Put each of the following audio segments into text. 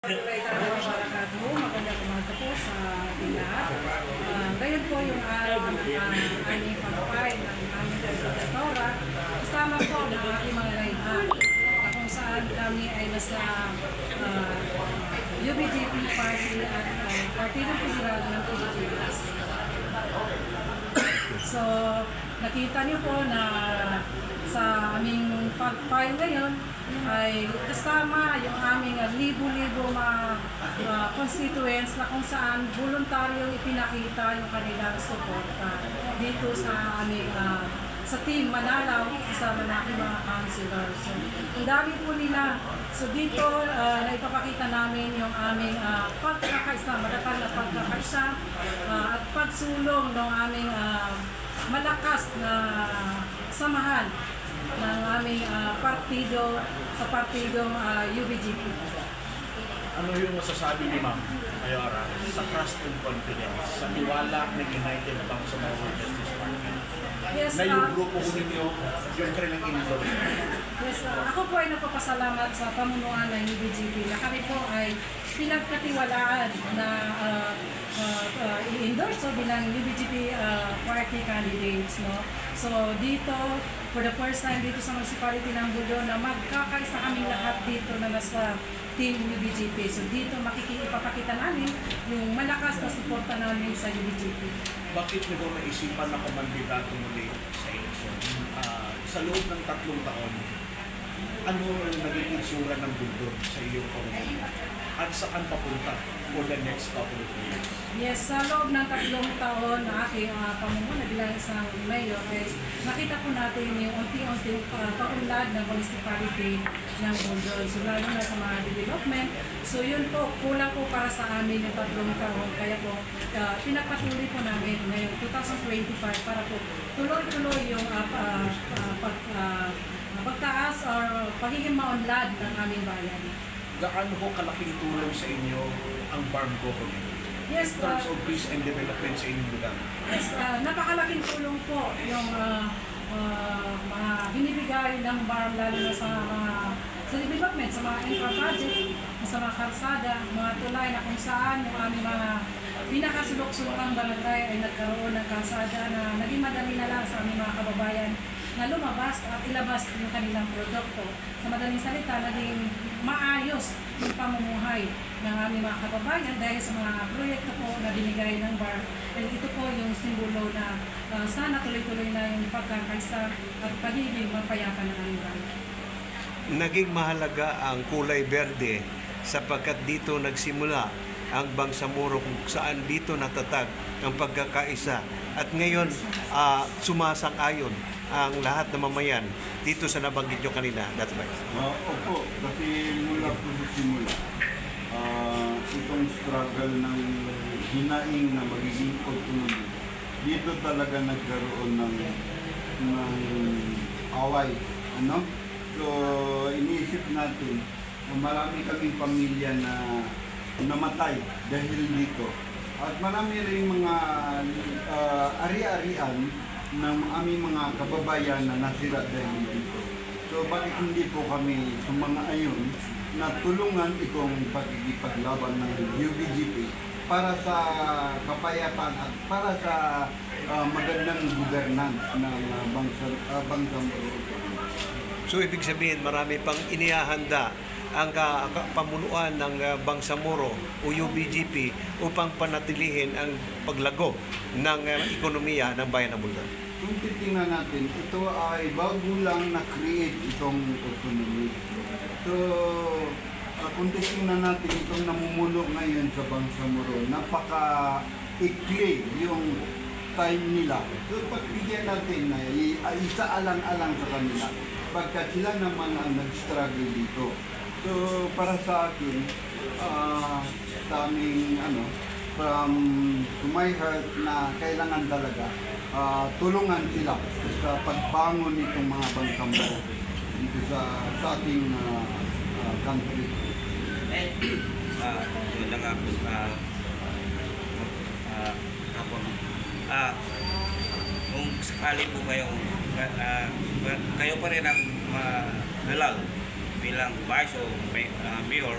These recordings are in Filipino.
Magandang umaga po sa ating lahat. Ah, ngayon po yung araw ng uh, aming pagpapay ng aming kandidatora. Kasama po ng aking mga layhan na kung saan kami ay nasa ah, UBGP Party at uh, Partido Federal ng Pilipinas. So, nakita niyo po na sa aming pag-file ngayon ay kasama yung aming uh, libo-libo mga uh, constituents na kung saan voluntaryong ipinakita yung kanilang suporta dito sa aming uh, sa team Manalaw kasama ng aking mga councilors. So, ang dami po nila. So dito, uh, naipapakita namin yung aming uh, pagkakaisa, matatag na pagkakaisa uh, at pagsulong ng aming uh, malakas na samahan ng aming uh, partido sa partidong uh, UBGP. Ano yung masasabi ni Ma'am Mayora sa trust and confidence, sa tiwala ng United Bangsamoro Justice Party? Yes, Na yung grupo ko ninyo, yung kanilang inidol. Yes, uh, ako po ay nagpapasalamat sa pamunuan ng UBGP na kami po ay pinagkatiwalaan na uh, uh, uh, i-endorse so bilang UBGP uh, party candidates. No? So dito, for the first time dito sa municipality ng Budo na magkakaisa kaming lahat dito na nasa team UBGP. So dito makikipapakita namin yung malakas na suporta namin sa UBGP. Bakit niyo ba naisipan na kumandidato muli sa eleksyon? Ah, sa loob ng tatlong taon, ano ang naging itsura ng bundok sa iyong pamumuno? At saan papunta for the next couple of years? Yes, sa loob ng tatlong taon na aking uh, pamumuno bilang isang mayor, ay nakita po natin yung unti-unting uh, paunlad ng municipality ng Bundol. So lalo na sa mga development. So yun po, kulang po para sa amin yung tatlong taon. Kaya po, uh, pinapatuloy po namin ngayong 2025 para po tuloy-tuloy yung uh, uh, uh, pag, uh, pagtaas or pagiging maunlad ng aming bayan. Gaano ho kalaking tulong sa inyo ang farm government? Yes, In terms uh, of peace and development sa inyong lugar. Yes, ah, napakalaking tulong po yung ah, ah, mga binibigay ng BARM lalo na sa mga sa development, sa mga infra project, sa mga kalsada, mga tulay na kung saan yung aming mga pinakasulok-sulokang barangay ay nagkaroon ng kalsada na naging madali na lang sa aming mga kababayan na lumabas at ilabas yung kanilang produkto. Sa madaling salita, naging maayos yung pamumuhay ng aming mga kababayan dahil sa mga proyekto po na binigay ng BAR. And ito po yung simbolo na ah, sana tuloy-tuloy na yung pagkakaisa at pagiging mapayapa ng aming bayan. naging mahalaga ang kulay berde sapagkat dito nagsimula ang Bangsamoro kung saan dito natatag ang pagkakaisa at ngayon ah, sumasang-ayon ang lahat ng mamayan dito sa nabanggit nyo kanina. That's right. Ah, opo, kasi mula po simula, ah, itong struggle ng hinaing na magiging autonomy, dito talaga nagkaroon ng, ng away. Ano? So, iniisip natin na marami kaming pamilya na namatay dahil dito. At marami rin mga ah, ari-arian ng aming mga kababayan na nasira dahil dito. So bakit hindi po kami sumang-ayon na tulungan itong pagkikipaglaban ng UBGP para sa kapayapaan at para sa ah, magandang governance ng uh, bangsang uh, bangsang So ibig sabihin marami pang inihahanda ang ka- ka- pamunuan ng uh, Bangsamoro o UBGP upang panatilihin ang paglago ng uh, ekonomiya ng bayan ng Bulgar. Kung titingnan natin, ito ay bago lang na-create itong autonomy. So, uh, kung titingnan natin itong namumuno ngayon sa Bangsamoro, napaka-ikli yung time nila. So, pagbigyan natin na isa alang-alang sa kanila pagkat sila naman ang nag-struggle dito. So, para sa akin, ah, sa aming ano, from to my heart na kailangan talaga ah, tulungan sila sa pagbangon nitong mga bansang buo dito sa, sa ating ah, ah, country. Ah, yun lang ako. Ah, ah, ako. Ah, kung sakali po kayo, ah, kayo pa rin ang uh, dalal bilang vice o ah, mayor,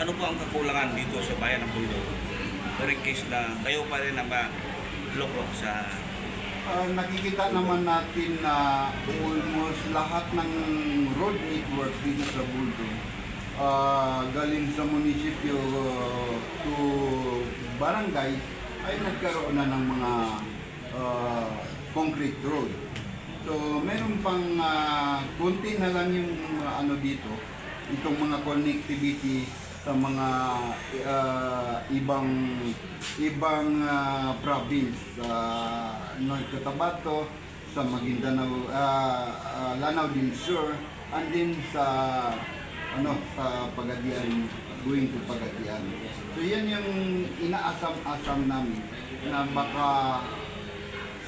ano po ang kakulangan dito sa bayan ng Buldo? In case na kayo pa rin ang maluklok sa Ah, nakikita naman natin na almost lahat ng road network dito sa Buldo ah, galing sa munisipyo ah, to barangay ay nagkaroon na ng mga ah, concrete road. So meron pang ah, kunti na lang yung ah, ano dito, itong mga connectivity sa mga ah, ibang ibang ah, province sa North Cotabato, sa Maguindanao, ah, ah, Lanao din Sur, and then sa ano sa Pagadian, going to Pagadian. So yan yung inaasam-asam namin na baka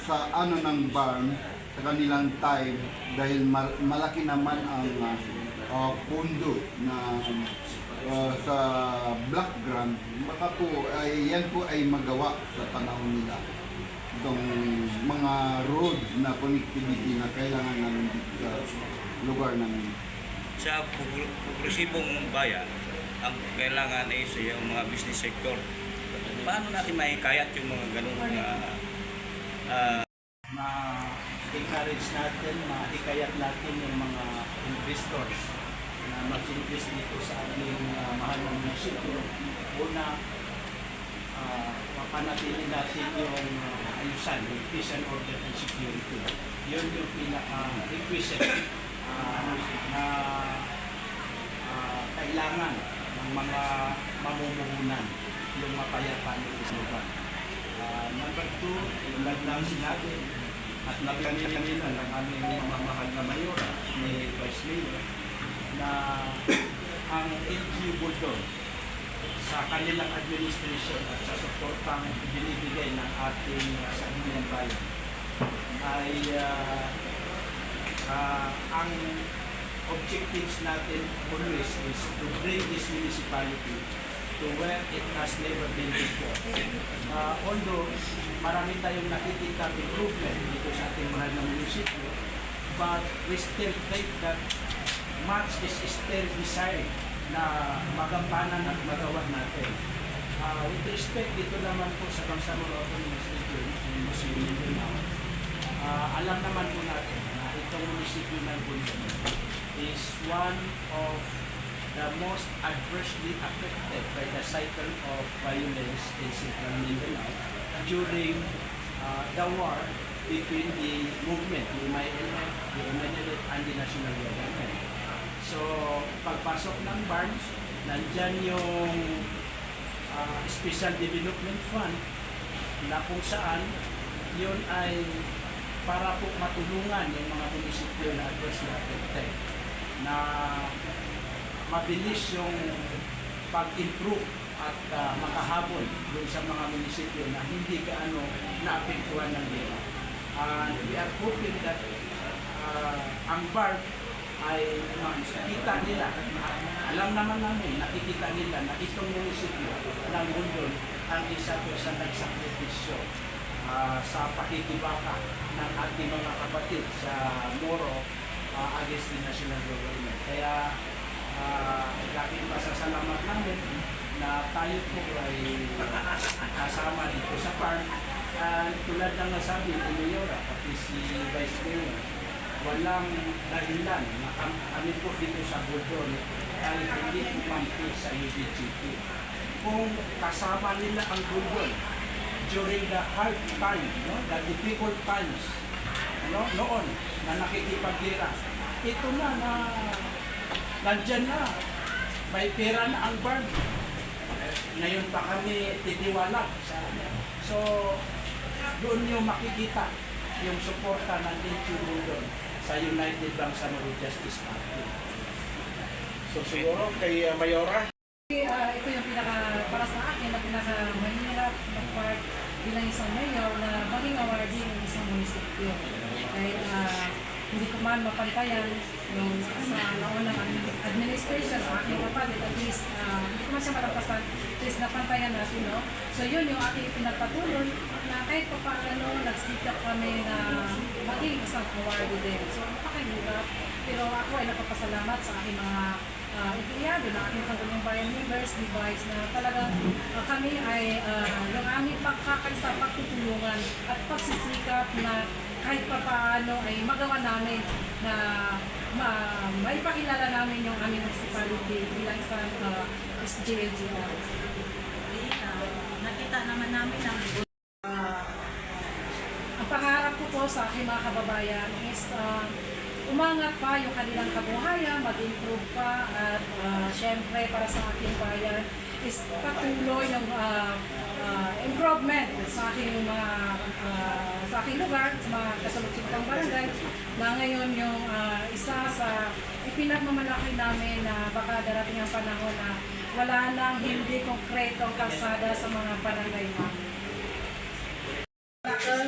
sa ano ng barn sa kanilang time dahil mal- malaki naman ang uh, uh, pundo na uh, sa black ground baka po ay yan po ay magawa sa panahon nila itong mga road na connectivity na kailangan namin dito sa lugar namin. sa progr- progresibong bayan, ang kailangan ay sa yung mga business sector. Paano natin maikayat yung mga ganung uh, uh, ma-encourage natin, ma-hikayat natin yung mga investors na mag-invest dito sa ating uh, mahal na munisipyo. Una, uh, mapanatili natin yung uh, ayusan, yung peace and order and security. Yun yung pinaka-requisite uh, na uh, kailangan ng mga mamumuhunan yung mapayapaan ng isang Uh, number two, tulad ng sinabi, at nabigyan kanina ng aming mamamahal na mayor, ni Vice Mayor, na ang LGU Bulldog sa kanilang administration at sa suportang binibigay ng ating uh, sa kanilang bayan ay uh, uh, ang objectives natin always is to bring this municipality to where it has never been before. Uh, although marami tayong nakikita improvement dito sa ating mahal na munisipyo, but we still think that much is still desired na magampanan at magawa natin. Uh, with respect dito naman po sa Bangsamoro Autonomous Region, Museum Mindanao, uh, alam naman po natin na itong munisipyo ng Bundon is one of the most adversely affected by the cycle of violence in Central Mindanao during uh, the war between the movement, the MILF, the MNLF, and the national government. So, pagpasok ng Barnes, nandyan yung uh, Special Development Fund na kung saan yun ay para po matulungan yung mga munisipyo na adversely affected na mabilis yung pag-improve at uh, makahabol doon sa mga munisipyo na hindi gaano naapektuhan ng gera. And we are hoping that uh, ang BART ay makikita nila, alam naman namin, nakikita nila na itong munisipyo ng Bundol ang isa po sa nagsakripisyo uh, sa pakikibaka ng ating mga kapatid sa Moro uh, against the national government. Uh, laking pasasalamat namin na tayo po ay kasama dito sa park. At tulad ng nasabi ni Mayora, pati si Vice Mayor, walang dahilan na kam- kami po dito sa Budol ay hindi kumampi sa UBGP. Kung kasama nila ang Budol during the hard time, no? the difficult times, no? noon na nakikipagira, ito na na nandyan na, may pera na ang barn. Ngayon pa kami kanya. So, doon nyo makikita yung suporta ng NGO doon sa United Bangsamoro Justice Party. So siguro kay uh, Mayora, Ah, ito yung pinaka, para sa akin, na pinaka mahirap na part bilang isang mayor na maging awardee ng isang munisipyo. Kahit ah, hindi ko man mapantayan yung sa naunang admin- administration sa aking kapatid, at least ah, hindi ko man siya malampasan, at least napantayan natin, no? So yun yung aking pinagpatuloy na kahit pa paano nag-stick up kami na maging isang awardee din. So napakahirap. Pero ako ay napapasalamat sa aking mga uh, empleyado na aking Sangguniang Bayan members, device na talagang ah, kami ay ah, yung aming pagkakaisa, pagtutulungan at pagsisikap na kahit pa paano ay magawa namin na ma maipakilala namin yung aming municipality bilang isang uh, SGLGR. nakita naman namin ang Ang pangarap ko po sa aking mga kababayan is uh, umangat pa yung kanilang kabuhayan, mag-improve pa at uh, syempre para sa aking bayan is patuloy ng uh, uh, improvement sa aking mga uh, sa aking lugar, sa mga kasaluksukang barangay na ngayon yung uh, isa sa ipinagmamalaki namin na baka darating ang panahon na wala nang hindi konkretong kalsada sa mga barangay namin.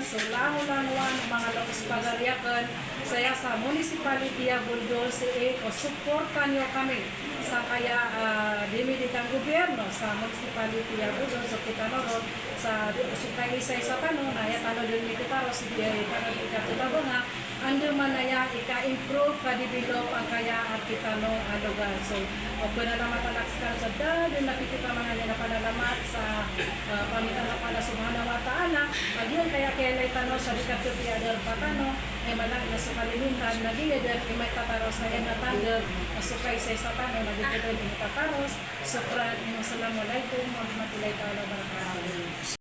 So lalo-laluan ang mga laos pagalyakan saya sa municipality ya Buldol si o suportan niyo kami sa kaya uh, dimidikang gobyerno sa municipality ya Buldol so kita noron sa sukay isay sa tanong na ya tanong din kita taro si diay tanong ikatulabo nga ando man na ya ika-improve ka-develop ang kaya at kita no ang lugar. So, o panalamat ang nakskan sa dahil nakikita mga nila panalamat sa uh, pamitan na pala subhanahu wa ta'ala. Agyon kaya kaya lay tano sa dikatyo tiadar patano ay malang na sa kalimitan na gilidar ay may tataros na yan natagab asukay sa isa tano na dikatyo yung tataros. Sukran, Assalamualaikum warahmatullahi ta'ala wabarakatuh.